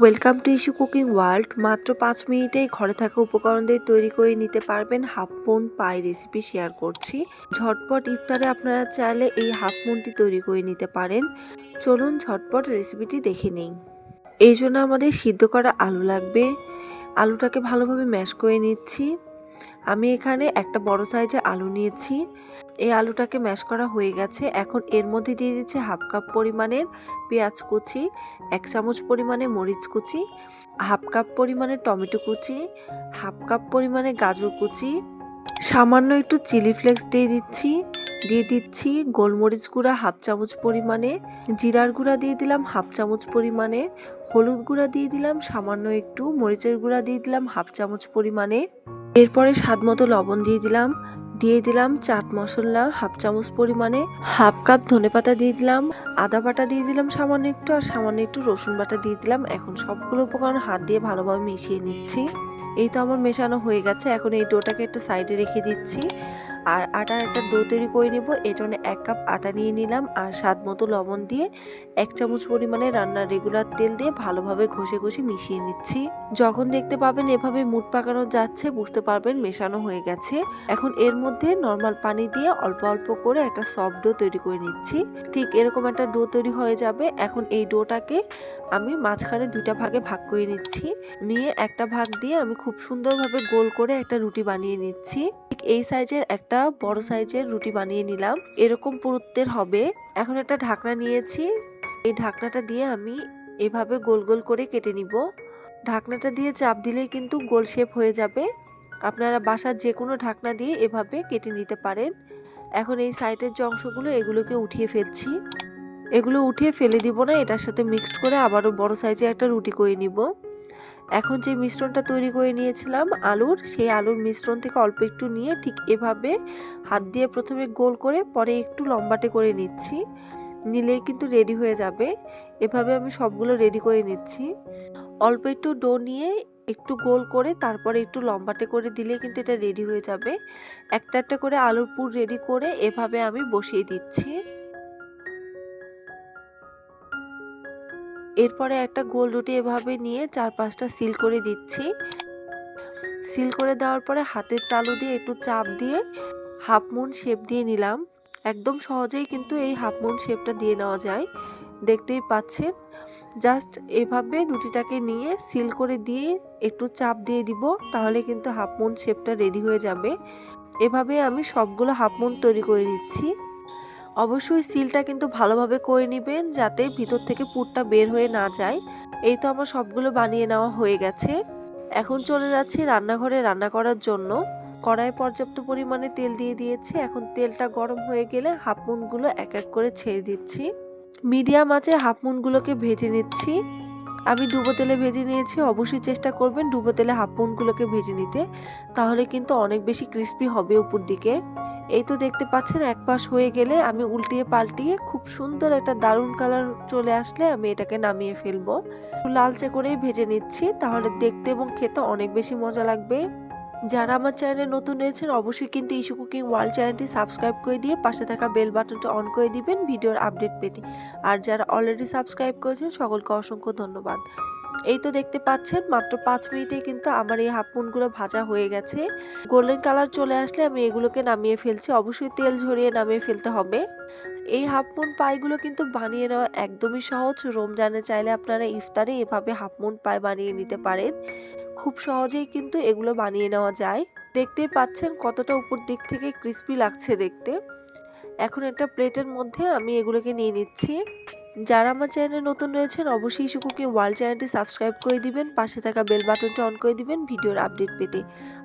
Welcome to issue cooking world মাত্র পাঁচ মিনিটেই ঘরে থাকা উপকরণ দিয়ে তৈরি করে নিতে পারবেন half moon pie recipe share করছি। ঝটপট ইফতারে আপনারা চাইলে এই হাফ মুনটি তৈরি করে নিতে পারেন। চলুন ঝটপট রেসিপিটি দেখে নিই। এই জন্য আমাদের সিদ্ধ করা আলু লাগবে। আলুটাকে ভালোভাবে ম্যাশ করে নিচ্ছি। আমি এখানে একটা বড় সাইজের আলু নিয়েছি। এই আলুটাকে ম্যাশ করা হয়ে গেছে। এখন এর মধ্যে দিয়ে দিচ্ছি হাফ কাপ পরিমাণের পেঁয়াজ কুচি, এক চামচ পরিমাণে মরিচ কুচি হাফ কাপ পরিমাণে টমেটো কুচি হাফ কাপ পরিমাণে গাজর কুচি, সামান্য একটু চিলি ফ্লেক্স দিয়ে দিচ্ছি দিয়ে দিচ্ছি গোলমরিচ গুঁড়া হাফ চামচ পরিমাণে, জিরার গুঁড়া দিয়ে দিলাম হাফ চামচ পরিমাণে, হলুদ গুঁড়া দিয়ে দিলাম সামান্য একটু, মরিচের গুঁড়া দিয়ে দিলাম হাফ চামচ পরিমাণে, এরপরে স্বাদ মতো লবণ দিয়ে দিলাম দিয়ে দিলাম চাট মশলা, হাফ চামচ পরিমাণে, হাফ কাপ ধনে পাতা দিয়ে দিলাম, আদা বাটা দিয়ে দিলাম সামান্য একটু, আর সামান্য একটু রসুন বাটা দিয়ে দিলাম। এখন সবগুলো উপকরণ হাত দিয়ে ভালোভাবে মিশিয়ে নিচ্ছি। এই তো আমার মেশানো হয়ে গেছে। এখন এই ডোটাকে একটা সাইডে রেখে দিচ্ছি। আর আটার একটা ডো তৈরি করে নেব। এর জন্য এক কাপ আটা নিয়ে নিলাম আর স্বাদ মতো লবণ দিয়ে এক চামচ পরিমাণে রান্নার রেগুলার তেল দিয়ে ভালোভাবে ঘষে ঘষে মিশিয়ে নিচ্ছি। যখন দেখতে পাবেন এভাবে মুট পাকানো যাচ্ছে, বুঝতে পারবেন মেশানো হয়ে গেছে। এখন এর মধ্যে নর্মাল পানি দিয়ে অল্প অল্প করে একটা সফট ডো তৈরি করে নিচ্ছি। ঠিক এরকম একটা ডো তৈরি হয়ে যাবে। এখন এই ডোটাকে আমি মাঝখানে দুইটা ভাগে ভাগ করে নিচ্ছি। নিয়ে একটা ভাগ দিয়ে আমি খুব সুন্দরভাবে গোল করে একটা রুটি বানিয়ে নিচ্ছি। ঠিক এই সাইজের একটা বড় সাইজের রুটি বানিয়ে নিলাম। এরকম পুরুত্বের হবে। এখন একটা ঢাকনা নিয়েছি। এই ঢাকনাটা দিয়ে আমি এভাবে গোল গোল করে কেটে নিব। ঢাকনাটা দিয়ে চাপ দিলেই কিন্তু গোল শেপ হয়ে যাবে। আপনারা বাসার যে কোনো ঢাকনা দিয়ে এভাবে কেটে নিতে পারেন। এখন এই সাইডের যে অংশগুলো, এগুলোকে উঠিয়ে ফেলছি। এগুলো উঠিয়ে ফেলে দিব না, এটার সাথে মিক্সড করে আবারও বড় সাইজে একটা রুটি করে নিব। এখন যে মিশ্রণটা তৈরি করে নিয়েছিলাম, আলুর, সেই আলুর মিশ্রণ থেকে অল্প একটু নিয়ে ঠিক এভাবে হাত দিয়ে প্রথমে গোল করে পরে একটু লম্বাটে করে নিচ্ছি। নিলেই কিন্তু রেডি হয়ে যাবে। এভাবে আমি সবগুলো রেডি করে নিচ্ছি। অল্প একটু ডো নিয়ে একটু গোল করে তারপরে একটু লম্বাটে করে দিলে কিন্তু এটা রেডি হয়ে যাবে। একটা একটা করে আলুর পুর রেডি করে এভাবে আমি বসিয়ে দিচ্ছি। এরপরে একটা গোল রুটি এভাবে নিয়ে চার পাঁচটা সিল করে দিচ্ছি। সিল করে দেওয়ার পরে হাতের তালু দিয়ে একটু চাপ দিয়ে হাফ মুন শেপ দিয়ে নিলাম। একদম সহজেই কিন্তু এই হাফ মুন শেপটা দিয়ে নেওয়া যায়। দেখতেই পাচ্ছেন, জাস্ট এভাবে রুটিটাকে নিয়ে সিল করে দিয়ে একটু চাপ দিয়ে দিব, তাহলে কিন্তু হাফ মুন শেপটা রেডি হয়ে যাবে। এভাবে আমি সবগুলো হাফ মুন তৈরি করে নিচ্ছি। অবশ্যই সিলটা কিন্তু ভালোভাবে করে নেবেন যাতে ভিতর থেকে পুরটা বের হয়ে না যায়। এই তো আমার সবগুলো বানিয়ে নেওয়া হয়ে গেছে। এখন চলে যাচ্ছি রান্নাঘরে রান্না করার জন্য। কড়াইয়ে পর্যাপ্ত পরিমাণে তেল দিয়ে দিয়েছি। এখন তেলটা গরম হয়ে গেলে হাফ মুনগুলো এক এক করে ছেড়ে দিচ্ছি। মিডিয়াম আঁচে হাফ মুনগুলোকে ভেজে নিচ্ছি। আমি ডুবো তেলে ভেজে নিয়েছি। অবশ্যই চেষ্টা করবেন ডুবো তেলে হাফ মুনগুলোকে ভেজে নিতে। তাহলে কিন্তু অনেক বেশি ক্রিস্পি হবে উপর দিকে। এই তো দেখতে পাচ্ছেন, এক পাশ হয়ে গেলে আমি উল্টিয়ে পাল্টিয়ে খুব সুন্দর একটা দারুণ কালার চলে আসলে আমি এটাকে নামিয়ে ফেলব। লালচে করেই ভেজে নিচ্ছি, তাহলে দেখতে এবং খেতে অনেক বেশি মজা লাগবে। যারা আমার চ্যানেলে নতুন রয়েছেন, অবশ্যই কিন্তু ইস্যু কুকিং ওয়ার্ল্ড চ্যানেলটি সাবস্ক্রাইব করে দিয়ে পাশে থাকা বেল বাটনটা অন করে দিবেন ভিডিওর আপডেট পেতে। আর যারা অলরেডি সাবস্ক্রাইব করেছেন, সকলকে অসংখ্য ধন্যবাদ। এই তো দেখতে পাচ্ছেন, মাত্র পাঁচ মিনিটে কিন্তু আমার এই হাফ মুনগুলো ভাজা হয়ে গেছে। গোল্ডেন কালার চলে আসলে আমি এগুলোকে নামিয়ে ফেলছি, অবশ্যই তেল ঝরিয়ে নামিয়ে ফেলতে হবে। এই হাফ মুন পাইগুলো কিন্তু বানিয়ে নেওয়া একদমই সহজ। রমজানে চাইলে আপনারা ইফতারে এভাবে হাফ মুন পাই বানিয়ে নিতে পারেন। খুব সহজেই কিন্তু এগুলো বানিয়ে নেওয়া যায়। দেখতেই পাচ্ছেন কতটা উপর দিক থেকে ক্রিস্পি লাগছে দেখতে। এখন একটা প্লেটের মধ্যে আমি এগুলোকে নিয়ে নিচ্ছি। যারা আমার চ্যানেলে নতুন রয়েছেন, অবশ্যই সুকুকে ওয়ার্ল্ড চ্যানেলটি সাবস্ক্রাইব করে দিবেন, পাশে থাকা বেল বাটনটি অন করে দিবেন ভিডিওর আপডেট পেতে।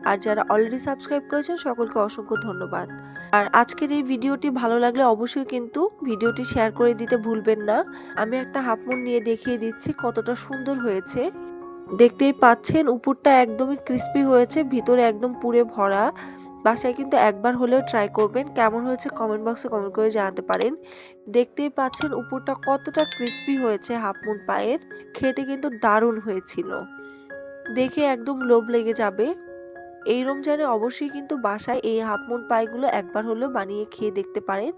আর যারা অলরেডি সাবস্ক্রাইব করেছেন, সকলকে অসংখ্য ধন্যবাদ। আর আজকের এই ভিডিওটি ভালো লাগলে অবশ্যই কিন্তু ভিডিওটি শেয়ার করে দিতে ভুলবেন না। আমি একটা হাফমুন নিয়ে দেখিয়ে দিচ্ছি কতটা সুন্দর হয়েছে। দেখতেই পাচ্ছেন, উপরটা একদমই ক্রিস্পি হয়েছে, ভিতরে একদম পুরে ভরা। বাসায় কিন্তু একবার হলেও ট্রাই করবেন। কেমন হয়েছে কমেন্ট বক্সে কমেন্ট করে জানাতে পারেন। দেখতেই পাচ্ছেন উপরটা কতটা ক্রিস্পি হয়েছে হাফমুন পায়ের। খেতে কিন্তু দারুণ হয়েছিল। দেখে একদম লোভ লেগে যাবে। এই রমজানে অবশ্যই কিন্তু বাসায় এই হাফমুন পাইগুলো একবার হলেও বানিয়ে খেয়ে দেখতে পারেন।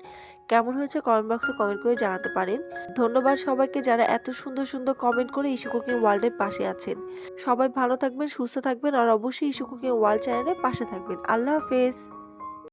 কেমন হয়েছে কমেন্ট বক্সে কমেন্ট করে জানাতে পারেন। ধন্যবাদ সবাইকে যারা এত সুন্দর সুন্দর কমেন্ট করে ইস্যু কুকিং ওয়ার্ল্ডের পাশে আছেন। সবাই ভালো থাকবেন, সুস্থ থাকবেন আর অবশ্যই ইস্যু কুকিং ওয়ার্ল্ড চ্যানেলের পাশে থাকবেন। আল্লাহ হাফেজ।